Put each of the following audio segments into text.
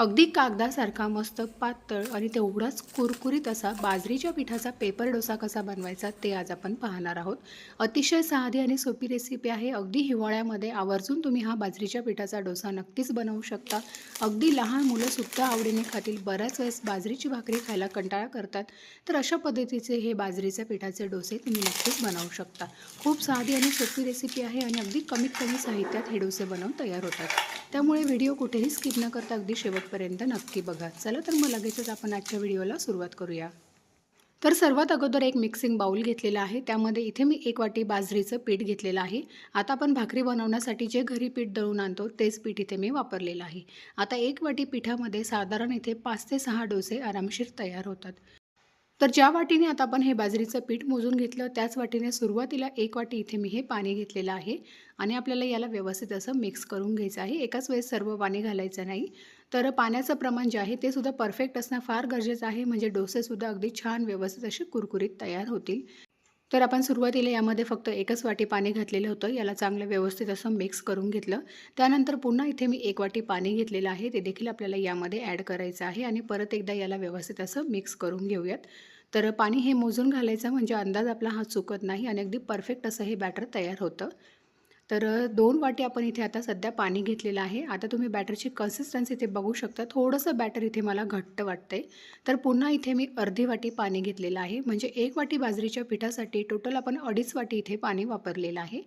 अगदी कागदासारखा मस्त पातळ आणि तेवढाच कुरकुरीत असा बाजरीच्या पिठाचा पेपर डोसा कसा बनवायचा ते आज आपण पाहणार आहोत. अतिशय साधी आणि सोपी रेसिपी आहे. अगदी हिवाळ्यामध्ये आवर्जून तुम्ही हा बाजरीच्या पिठाचा डोसा नक्कीच बनवू शकता. अगदी लहान मुलंसुद्धा आवडीने खातील बऱ्याच वेळेस बाजरीची भाकरी खायला कंटाळा करतात तर अशा पद्धतीचे हे बाजरीच्या पिठाचे डोसे तुम्ही नक्कीच बनवू शकता. खूप साधी आणि सोपी रेसिपी आहे आणि अगदी कमीत कमी साहित्यात हे डोसे बनवून तयार होतात. त्यामुळे व्हिडिओ कुठेही स्किप न करता अगदी शेवटपर्यंत नक्की बघा. चला तर मग लगेचच आपण आजच्या व्हिडिओला सुरुवात करूया. तर सर्वात अगोदर एक मिक्सिंग बाऊल घेतलेला आहे. त्यामध्ये इथे मी एक वाटी बाजरीचं पीठ घेतलेलं आहे. आता आपण भाकरी बनवण्यासाठी जे घरी पीठ दळून आणतो तेच पीठ इथे मी वापरलेलं आहे. आता एक वाटी पिठामध्ये साधारण इथे पाच ते सहा डोसे आरामशीर तयार होतात. तर ज्या वाटीने आता आपण हे बाजरीचं पीठ मोजून घेतलं त्याच वाटीने सुरुवातीला एक वाटी इथे मी हे पाणी घेतलेलं आहे आणि आपल्याला याला व्यवस्थित असं मिक्स करून घ्यायचं आहे. एकाच वेळेस सर्व पाणी घालायचं नाही. तर पाण्याचं प्रमाण जे आहे ते सुद्धा परफेक्ट असणं फार गरजेचं आहे. म्हणजे डोसेसुद्धा अगदी छान व्यवस्थित असे कुरकुरीत तयार होतील. तर आपण सुरुवातीला यामध्ये फक्त एकच वाटी पाणी घातलेलं होतं. याला चांगलं व्यवस्थित असं मिक्स करून घेतलं. त्यानंतर पुन्हा इथे मी एक वाटी पाणी घेतलेलं आहे. ते देखील आपल्याला यामध्ये ॲड करायचं आहे आणि परत एकदा याला व्यवस्थित असं मिक्स करून घेऊयात. तर पाणी हे मोजून घालायचं म्हणजे अंदाज आपला हा चुकत नाही आणि अगदी परफेक्ट असं हे बॅटर तयार होतं. तर दोन वाटी आपण इथे आता सध्या पाणी घेतलेलं आहे. आता तुम्ही बॅटरची कन्सिस्टन्सी इथे बघू शकता. थोडंसं बॅटर इथे मला घट्ट वाटतंय. तर पुन्हा इथे मी अर्धी वाटी पाणी घेतलेलं आहे. म्हणजे एक वाटी बाजरीच्या पिठासाठी टोटल आपण अडीच वाटी इथे पाणी वापरलेलं आहे.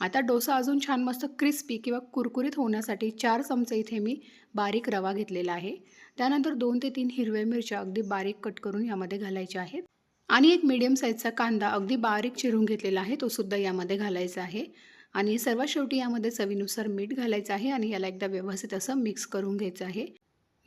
आता डोसा अजून छान मस्त क्रिस्पी किंवा कुरकुरीत होण्यासाठी चार चमचे इथे मी बारीक रवा घेतलेला आहे. त्यानंतर दोन ते तीन हिरव्या मिरच्या अगदी बारीक कट करून यामध्ये घालायच्या आहेत. आणि एक मीडियम साईजचा कांदा अगदी बारीक चिरून घेतलेला आहे. तो सुद्धा यामध्ये घालायचा आहे. आणि सर्वात शेवटी यामध्ये चवीनुसार मीठ घालायचं आहे आणि याला एकदा व्यवस्थित असं मिक्स करून घ्यायचं आहे.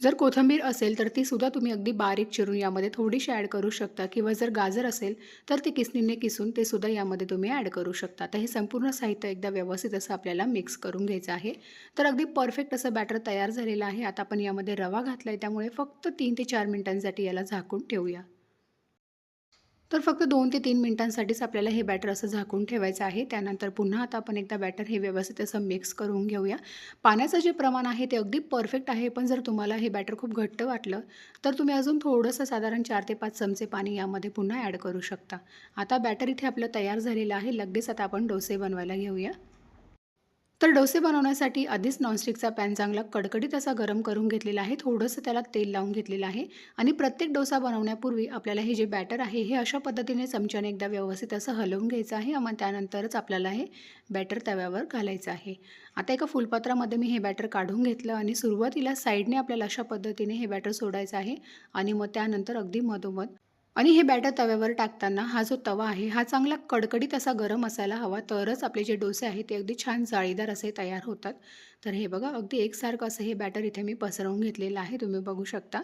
जर कोथिंबीर असेल तर ती सुद्धा तुम्ही अगदी बारीक चिरून यामध्ये थोडीशी ॲड करू शकता किंवा जर गाजर असेल तर ते किसनीने किसून ते सुद्धा यामध्ये तुम्ही ॲड करू शकता. तर हे संपूर्ण साहित्य एकदा व्यवस्थित असं आपल्याला मिक्स करून घ्यायचं आहे. तर अगदी परफेक्ट असं बॅटर तयार झालेलं आहे. आता आपण यामध्ये रवा घातला आहे त्यामुळे फक्त तीन ते चार मिनिटांसाठी याला झाकून ठेवूया. तर फक्त दोन ते तीन मिनिटांसाठीच आपल्याला हे बॅटर असं झाकून ठेवायचं आहे. त्यानंतर पुन्हा आता आपण एकदा बॅटर हे व्यवस्थित असं मिक्स करून घेऊया. पाण्याचं जे प्रमाण आहे ते अगदी परफेक्ट आहे पण जर तुम्हाला हे बॅटर खूप घट्ट वाटलं तर तुम्ही अजून थोडंसं साधारण चार ते पाच चमचे पाणी यामध्ये पुन्हा ॲड करू शकता. आता बॅटर इथे आपलं तयार झालेलं आहे. लगेच आता आपण डोसे बनवायला घेऊया. तर डोसे बनवण्यासाठी आधीच नॉनस्टिकचा पॅन चांगला कडकडीत असा गरम करून घेतलेला आहे. थोडंसं त्याला तेल लावून घेतलेलं आहे आणि प्रत्येक डोसा बनवण्यापूर्वी आपल्याला हे जे बॅटर आहे हे अशा पद्धतीने चमच्याने एकदा व्यवस्थित असं हलवून घ्यायचं आहे. मग त्यानंतरच आपल्याला हे बॅटर तव्यावर घालायचं आहे. आता एका फुलपात्रामध्ये मी हे बॅटर काढून घेतलं आणि सुरुवातीला साईडने आपल्याला अशा पद्धतीने हे बॅटर सोडायचं आहे आणि मग त्यानंतर अगदी मधोमध आणि हे बॅटर तव्यावर टाकताना हा जो तवा आहे हा चांगला कडकडीत असा गरम असायला हवा तरच आपले जे डोसे आहेत ते अगदी छान जाळीदार असे तयार होतात. तर हे बघा अगदी एकसारखं असं हे बॅटर इथे मी पसरवून घेतलेलं आहे तुम्ही बघू शकता.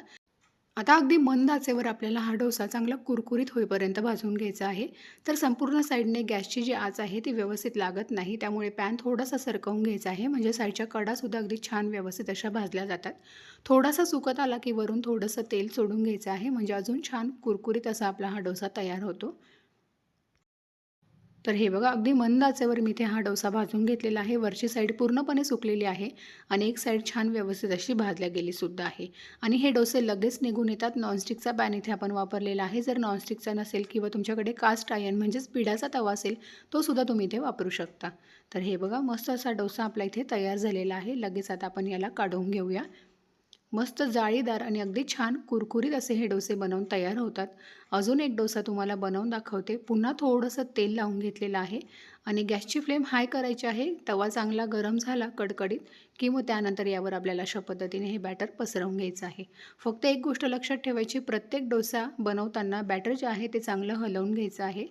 आता अगदी मंद आचेवर आपल्याला हा डोसा चांगला कुरकुरीत होईपर्यंत भाजून घ्यायचा आहे. तर संपूर्ण साईडने गॅसची जी आच आहे ती व्यवस्थित लागत नाही. त्यामुळे पॅन थोडासा सरकवून घ्यायचा आहे. म्हणजे साईडच्या कडासुद्धा अगदी छान व्यवस्थित अशा भाजल्या जातात. थोडासा सुकत आला की वरून थोडंसं तेल सोडून घ्यायचं आहे. म्हणजे अजून छान कुरकुरीत असा आपला हा डोसा तयार होतो. तर हे बघा अगदी मंद आचेवर मी इथे हा डोसा भाजून घेतलेला आहे. वरची साईड पूर्णपणे सुकलेली आहे आणि एक साईड छान व्यवस्थित अशी भाजल्या गेलीसुद्धा आहे. आणि हे डोसे लगेच निघून येतात. नॉनस्टिकचा पॅन इथे आपण वापरलेला आहे. जर नॉनस्टिकचा नसेल किंवा तुमच्याकडे कास्ट आयन म्हणजेच पिढाचा तवा असेल तो सुद्धा तुम्ही इथे वापरू शकता. तर हे बघा मस्त असा डोसा आपला इथे तयार झालेला आहे. लगेच आता आपण याला काढून घेऊया. मस्त जाळीदार आणि अगदी छान कुरकुरीत असे हे डोसे बनवून तयार होतात. अजून एक डोसा तुम्हाला बनवून दाखवते. पुन्हा थोडंसं तेल लावून घेतलेलं आहे आणि गॅसची फ्लेम हाय करायची आहे. तवा चांगला गरम झाला कडकडीत की मग त्यानंतर यावर आपल्याला अशा पद्धतीने हे बॅटर पसरवून घ्यायचं आहे. फक्त एक गोष्ट लक्षात ठेवायची प्रत्येक डोसा बनवताना बॅटर जे आहे ते चांगलं हलवून घ्यायचं आहे.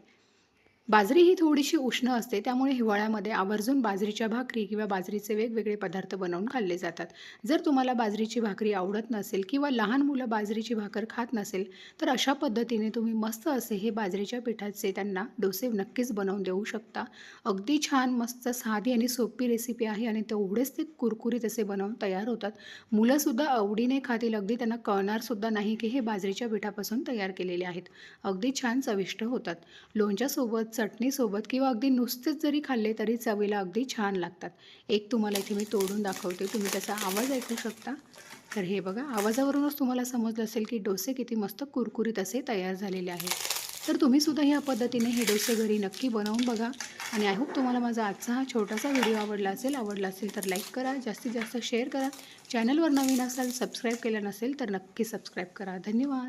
बाजरी ही थोडीशी उष्ण असते त्यामुळे हिवाळ्यामध्ये आवर्जून बाजरीच्या भाकरी किंवा बाजरीचे वेगवेगळे पदार्थ बनवून खाल्ले जातात. जर तुम्हाला बाजरीची भाकरी आवडत नसेल किंवा लहान मुलं बाजरीची भाकर खात नसेल तर अशा पद्धतीने तुम्ही मस्त असे हे बाजरीच्या पिठाचे त्यांना डोसे नक्कीच बनवून देऊ शकता. अगदी छान मस्त साधी आणि सोपी रेसिपी आहे आणि तेवढेच ते कुरकुरीत असे बनवून तयार होतात. मुलंसुद्धा आवडीने खातील अगदी त्यांना कळणारसुद्धा नाही की हे बाजरीच्या पिठापासून तयार केलेले आहेत. अगदी छान चविष्ट होतात. लोणच्यासोबत चटणीसोबत किंवा अगदी नुसतेच जरी खाल्ले तरी चवीला अगदी छान लागतात. एक तुम्हाला इथे मी तोडून दाखवते. तुम्ही त्याचा आवाज ऐकू शकता. तर हे बघा आवाजावरूनच तुम्हाला समजलं असेल की डोसे किती मस्त कुरकुरीत असे तयार झालेले आहेत. तर तुम्हीसुद्धा ह्या पद्धतीने हे डोसे घरी नक्की बनवून बघा. आणि आय होप तुम्हाला माझा आजचा हा छोटासा व्हिडिओ आवडला असेल. आवडला असेल तर लाईक करा. जास्तीत जास्त शेअर करा. चॅनलवर नवीन असाल सबस्क्राईब केलं नसेल तर नक्की सबस्क्राईब करा. धन्यवाद.